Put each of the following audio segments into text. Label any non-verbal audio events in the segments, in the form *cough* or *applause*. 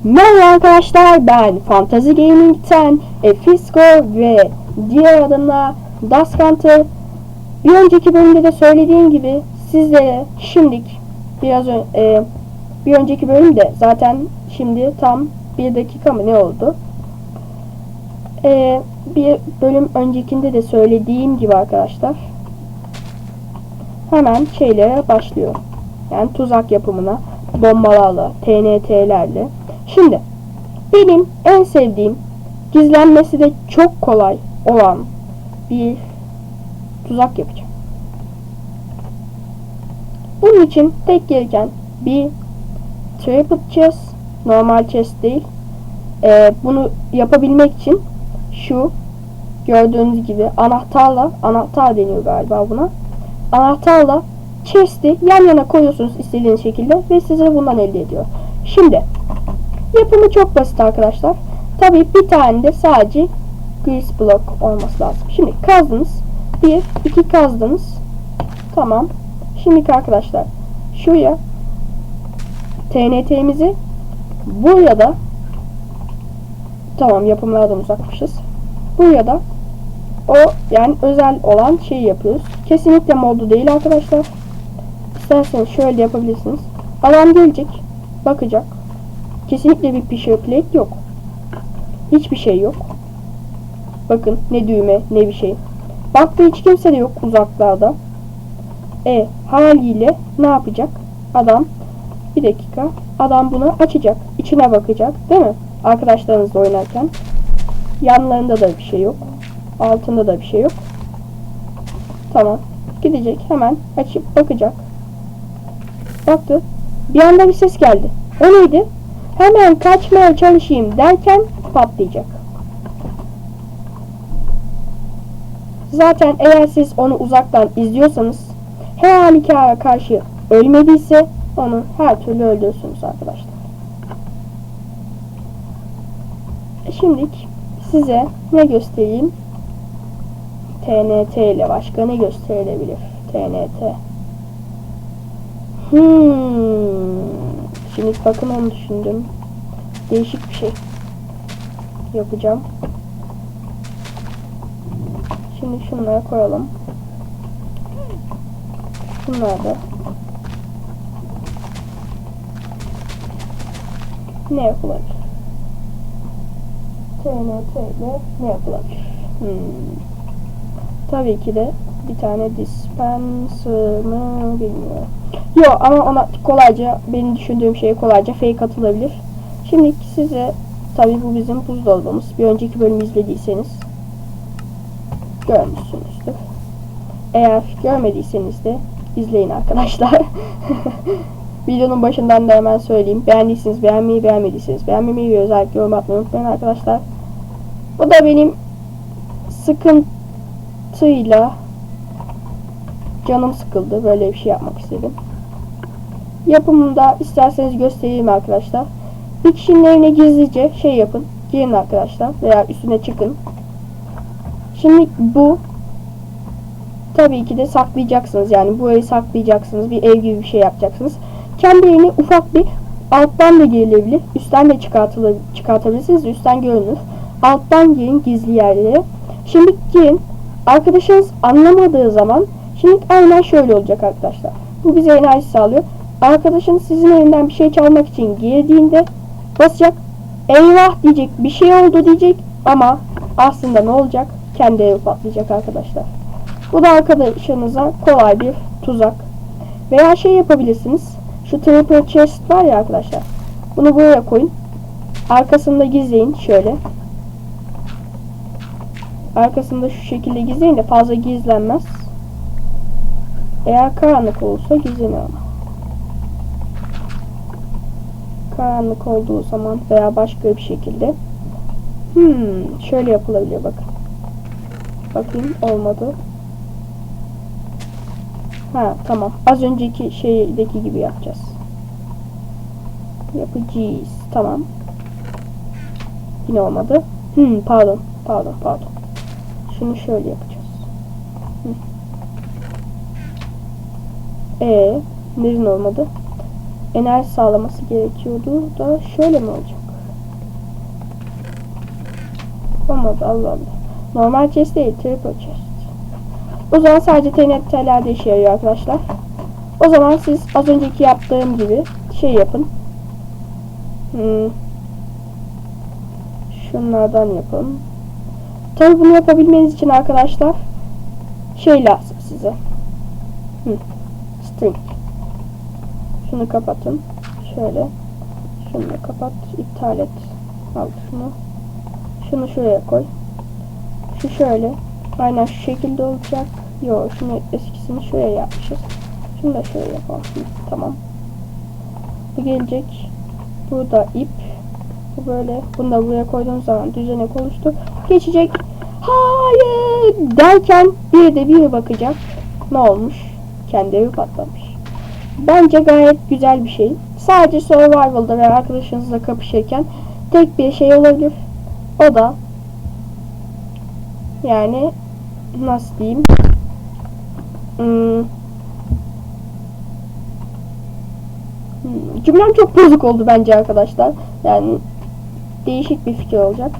Merhaba arkadaşlar ben Fantasy Gaming'ten Efisco ve diğer adımla Daskan'tı. Bir önceki bölümde de söylediğim gibi sizlere şimdilik biraz e, bir önceki bölümde zaten şimdi tam bir dakika mı ne oldu? E, bir bölüm öncekinde de söylediğim gibi arkadaşlar hemen şeylere başlıyor. Yani tuzak yapımına bombalarla, TNT'lerle. Şimdi benim en sevdiğim gizlenmesi de çok kolay olan bir tuzak yapacağım. Bunun için tek gereken bir triple chest, normal chest değil. Ee, bunu yapabilmek için şu gördüğünüz gibi anahtarla, anahtar deniyor galiba buna. Anahtarla chest'i yan yana koyuyorsunuz istediğiniz şekilde ve size bundan elde ediyor. Şimdi yapımı çok basit arkadaşlar. Tabii bir tane de sadece grease block olması lazım. Şimdi kazdınız. Bir, iki kazdınız. Tamam. Şimdi arkadaşlar şuraya TNT'mizi buraya da tamam yapımlardan uzakmışız. Buraya da o yani özel olan şeyi yapıyoruz. Kesinlikle modlu değil arkadaşlar. İsterseniz şöyle yapabilirsiniz. Adam gelecek, bakacak. Kesinlikle bir plate yok. Hiçbir şey yok. Bakın ne düğme ne bir şey. Baktı hiç kimse de yok uzaklarda. E haliyle ne yapacak? Adam bir dakika. Adam bunu açacak. içine bakacak. Değil mi? Arkadaşlarınızla oynarken. Yanlarında da bir şey yok. Altında da bir şey yok. Tamam. Gidecek hemen açıp bakacak. Baktı. Bir anda bir ses geldi. O neydi? Hemen kaçmaya çalışayım derken patlayacak. Zaten eğer siz onu uzaktan izliyorsanız her halükarda karşı ölmediyse onu her türlü öldürürsünüz arkadaşlar. Şimdilik size ne göstereyim? TNT ile başka ne gösterilebilir? TNT. Hmm. Şimdi bakın onu düşündüm. Değişik bir şey yapacağım. Şimdi şunları koyalım. Şunlar da. Ne yapılabilir? TNT ile ne yapılabilir? Hmm. Tabii ki de bir tane dispenser mı bilmiyorum. Yok ama ona kolayca benim düşündüğüm şeye kolayca fake atılabilir. Şimdi size tabii bu bizim buzdolabımız. Bir önceki bölümü izlediyseniz görmüşsünüzdür. Eğer görmediyseniz de izleyin arkadaşlar. *laughs* Videonun başından da hemen söyleyeyim. Beğendiyseniz beğenmeyi, beğenmediyseniz beğenmemeyi ve özellikle yorum atmayı unutmayın arkadaşlar. Bu da benim sıkıntıyla canım sıkıldı. Böyle bir şey yapmak istedim. Yapımında isterseniz göstereyim arkadaşlar. Bir kişinin evine gizlice şey yapın. Girin arkadaşlar. Veya üstüne çıkın. Şimdi bu tabii ki de saklayacaksınız. Yani bu evi saklayacaksınız. Bir ev gibi bir şey yapacaksınız. Evine ufak bir alttan da girilebilir. Üstten de çıkartabilirsiniz. Üstten görünür. Alttan girin gizli yerlere. Şimdi girin. Arkadaşınız anlamadığı zaman şimdi aynen şöyle olacak arkadaşlar. Bu bize enerji sağlıyor. Arkadaşınız sizin evinden bir şey çalmak için girdiğinde basacak. Eyvah diyecek. Bir şey oldu diyecek. Ama aslında ne olacak? Kendi evi patlayacak arkadaşlar. Bu da arkadaşınıza kolay bir tuzak. Veya şey yapabilirsiniz. Şu triple chest var ya arkadaşlar. Bunu buraya koyun. Arkasında gizleyin şöyle. Arkasında şu şekilde gizleyin de fazla gizlenmez. Eğer karanlık olursa gizlenir ama. Karanlık olduğu zaman veya başka bir şekilde. Hmm, şöyle yapılabilir bakın. Bakayım olmadı. Ha tamam. Az önceki şeydeki gibi yapacağız. Yapacağız. Tamam. Yine olmadı. Hmm, pardon. Pardon pardon. Şunu şöyle yapacağız. Hı. Ee, neden olmadı? enerji sağlaması gerekiyordu da şöyle mi olacak? Olmadı Allah Allah. Normal chest değil triple chest. O zaman sadece TNT'lerde işe yarıyor arkadaşlar. O zaman siz az önceki yaptığım gibi şey yapın. Hmm. Şunlardan yapın. Tabi bunu yapabilmeniz için arkadaşlar şey lazım size. Hmm. String. Şunu kapatın. Şöyle. Şunu da kapat. iptal et. Al şunu. Şunu şuraya koy. Şu şöyle. Aynen şu şekilde olacak. Yok şunu eskisini şuraya yapmışız. Şunu da şöyle yapalım. Tamam. Bu gelecek. Burada ip. Bu böyle. Bunu da buraya koyduğunuz zaman düzenek oluştu. Geçecek. Hayır derken bir de bir bakacak. Ne olmuş? Kendi evi patlamış. Bence gayet güzel bir şey. Sadece survival'da ve arkadaşınızla kapışırken tek bir şey olabilir. O da yani nasıl diyeyim? Hmm. Hmm, Cümlem çok bozuk oldu bence arkadaşlar. Yani değişik bir fikir olacak.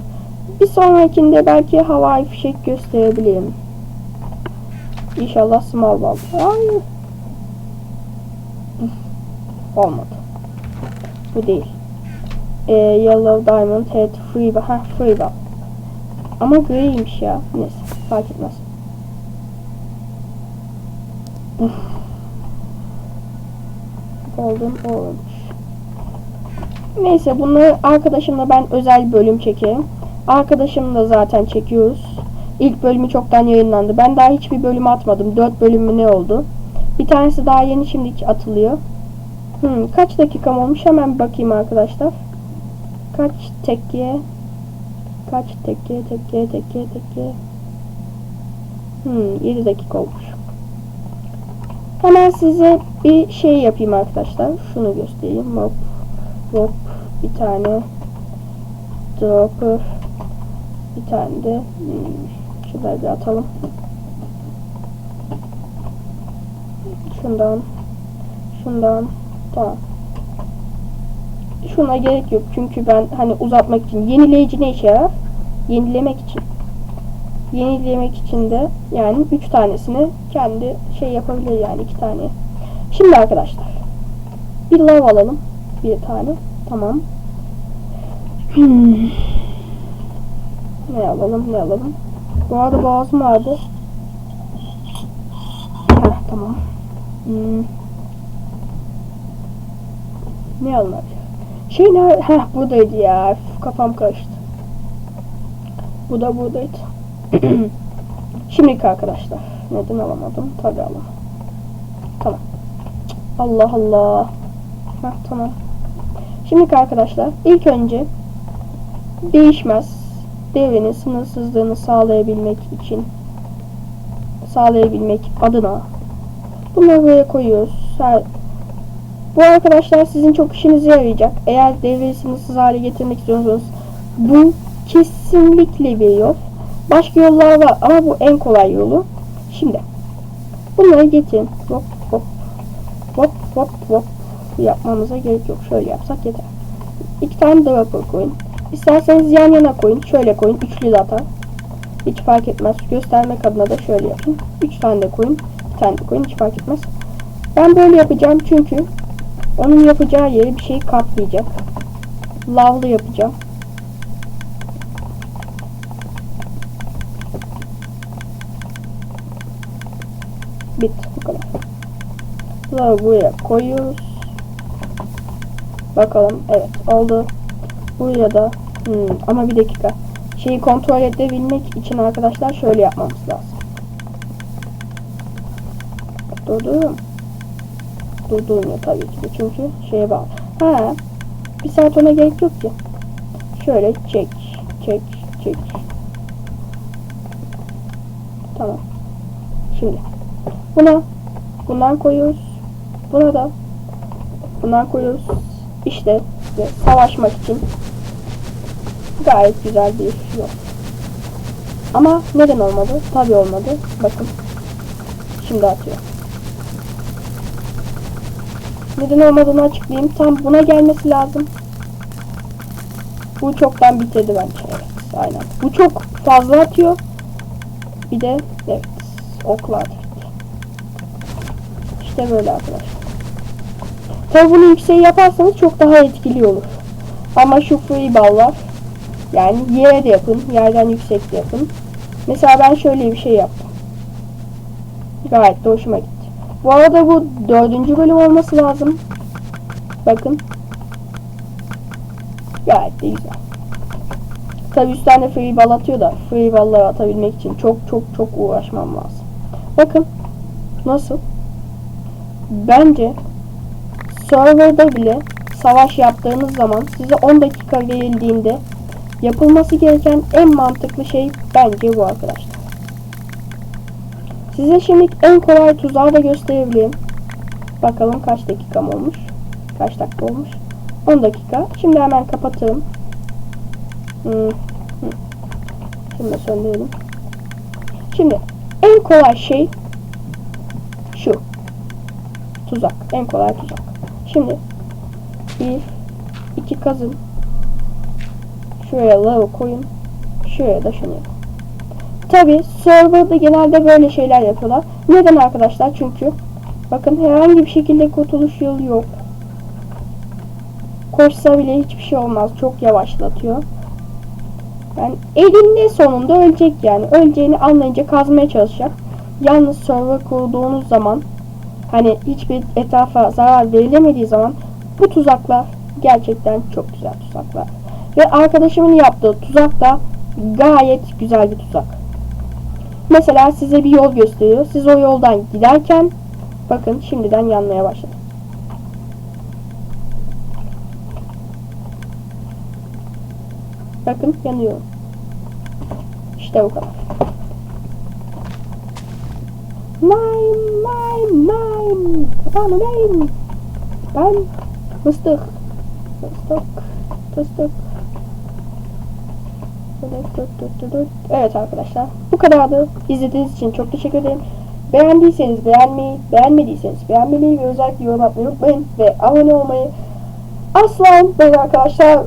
Bir sonrakinde belki havai fişek gösterebilirim. İnşallah small ball. Hayır. Olmadı. Bu değil. Ee, yellow diamond head free. Ha free ball. Ama griymiş ya. Neyse fark etmez. Golden olmuş. Neyse bunu arkadaşımla ben özel bölüm çekerim. Arkadaşımla zaten çekiyoruz. İlk bölümü çoktan yayınlandı. Ben daha hiçbir bölüm atmadım. 4 bölüm mü ne oldu? Bir tanesi daha yeni şimdi atılıyor. Hmm, kaç dakikam olmuş hemen bakayım arkadaşlar. Kaç tekke? Kaç tekke, tekke, tekke, tekke. Hmm, 7 dakika olmuş. Hemen size bir şey yapayım arkadaşlar. Şunu göstereyim. Hop, hop, bir tane dropper, bir tane de hmm, şurada bir atalım. Şundan, şundan, tamam. Şuna gerek yok çünkü ben hani uzatmak için yenileyici ne işe yarar? Yenilemek için. Yenilemek için de yani 3 tanesini kendi şey yapabilir yani 2 tane. Şimdi arkadaşlar bir lav alalım. Bir tane. Tamam. Hmm. Ne alalım ne alalım. Bu arada boğazım vardı. Heh, tamam. Hmm. Ne alınır? Şey ne? Heh buradaydı ya. Kafam karıştı. Bu da buradaydı. *clears throat* Şimdiki arkadaşlar. Neden alamadım? Tabi alamadım. Tamam. Allah Allah. Heh, tamam. Şimdiki arkadaşlar ilk önce değişmez devrenin sınırsızlığını sağlayabilmek için sağlayabilmek adına bunları buraya koyuyoruz. Her- bu arkadaşlar sizin çok işinize yarayacak. Eğer devreyi sınırsız hale getirmek istiyorsanız bu kesinlikle bir yol. Başka yollar var ama bu en kolay yolu. Şimdi bunları getirin. Hop hop hop hop hop yapmamıza gerek yok. Şöyle yapsak yeter. İki tane dropper koyun. İsterseniz yan yana koyun. Şöyle koyun. Üçlü de atar. Hiç fark etmez. Göstermek adına da şöyle yapın. Üç tane de koyun. Bir tane de koyun. Hiç fark etmez. Ben böyle yapacağım çünkü onun yapacağı yeri bir şey kaplayacak. Lavlı yapacağım. Bitti bu kadar. Lavı buraya koyuyoruz. Bakalım. Evet oldu. Buraya da hmm, ama bir dakika. Şeyi kontrol edebilmek için arkadaşlar şöyle yapmamız lazım. Durdurum. Durdurmuyor tabii ki de çünkü şeye bağlı. Ha, bir saat ona gerek yok ki. Şöyle çek, çek, çek. Tamam. Şimdi buna bundan koyuyoruz. Buna da bundan koyuyoruz. İşte ve savaşmak için gayet güzel bir yol. Ama neden olmadı? Tabii olmadı. Bakın. Şimdi atıyor. Neden olmadığını açıklayayım. Tam buna gelmesi lazım. Bu çoktan bitirdi bence. Evet. Aynen. Bu çok fazla atıyor. Bir de evet oklar. İşte böyle arkadaşlar. Tabi bunu yüksek yaparsanız çok daha etkili olur. Ama şu free ball'lar yani yere de yapın, yerden yüksek de yapın. Mesela ben şöyle bir şey yaptım. Gayet de hoşuma gitti. Bu arada bu dördüncü bölüm olması lazım. Bakın. Gayet de güzel. Tabi üstten de free ball atıyor da free ball'ları atabilmek için çok çok çok uğraşmam lazım. Bakın. Nasıl? Bence serverda bile savaş yaptığınız zaman size 10 dakika verildiğinde yapılması gereken en mantıklı şey bence bu arkadaşlar. Size şimdi en kolay tuzağı da gösterebileyim. Bakalım kaç dakikam olmuş. Kaç dakika olmuş. 10 dakika. Şimdi hemen kapatırım. Hmm. Şimdi söndürelim. Şimdi en kolay şey şu. Tuzak. En kolay tuzak. Şimdi bir, iki kazın. Şuraya lava koyun. Şuraya da şunu yapın. Tabi serverda genelde böyle şeyler yapıyorlar. Neden arkadaşlar? Çünkü bakın herhangi bir şekilde kurtuluş yolu yok. Koşsa bile hiçbir şey olmaz. Çok yavaşlatıyor. Yani elinde sonunda ölecek yani. Öleceğini anlayınca kazmaya çalışacak. Yalnız server kurduğunuz zaman hani hiçbir etrafa zarar verilemediği zaman bu tuzaklar gerçekten çok güzel tuzaklar. Ve arkadaşımın yaptığı tuzak da gayet güzel bir tuzak. Mesela size bir yol gösteriyor. Siz o yoldan giderken bakın şimdiden yanmaya başladı. Bakın yanıyor. İşte bu kadar. Mine, mine, mine. Bana mine. Ben fıstık. Fıstık. Fıstık. Evet arkadaşlar. Bu kadardı. İzlediğiniz için çok teşekkür ederim. Beğendiyseniz beğenmeyi, beğenmediyseniz beğenmemeyi ve özellikle yorum atmayı unutmayın. Ve abone olmayı asla unutmayın arkadaşlar.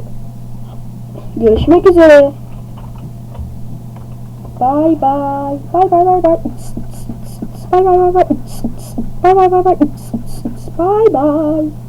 Görüşmek üzere. Bye bye. Bye bye bye bye. Bye bye bye bye. Bye bye bye bye. Bye bye.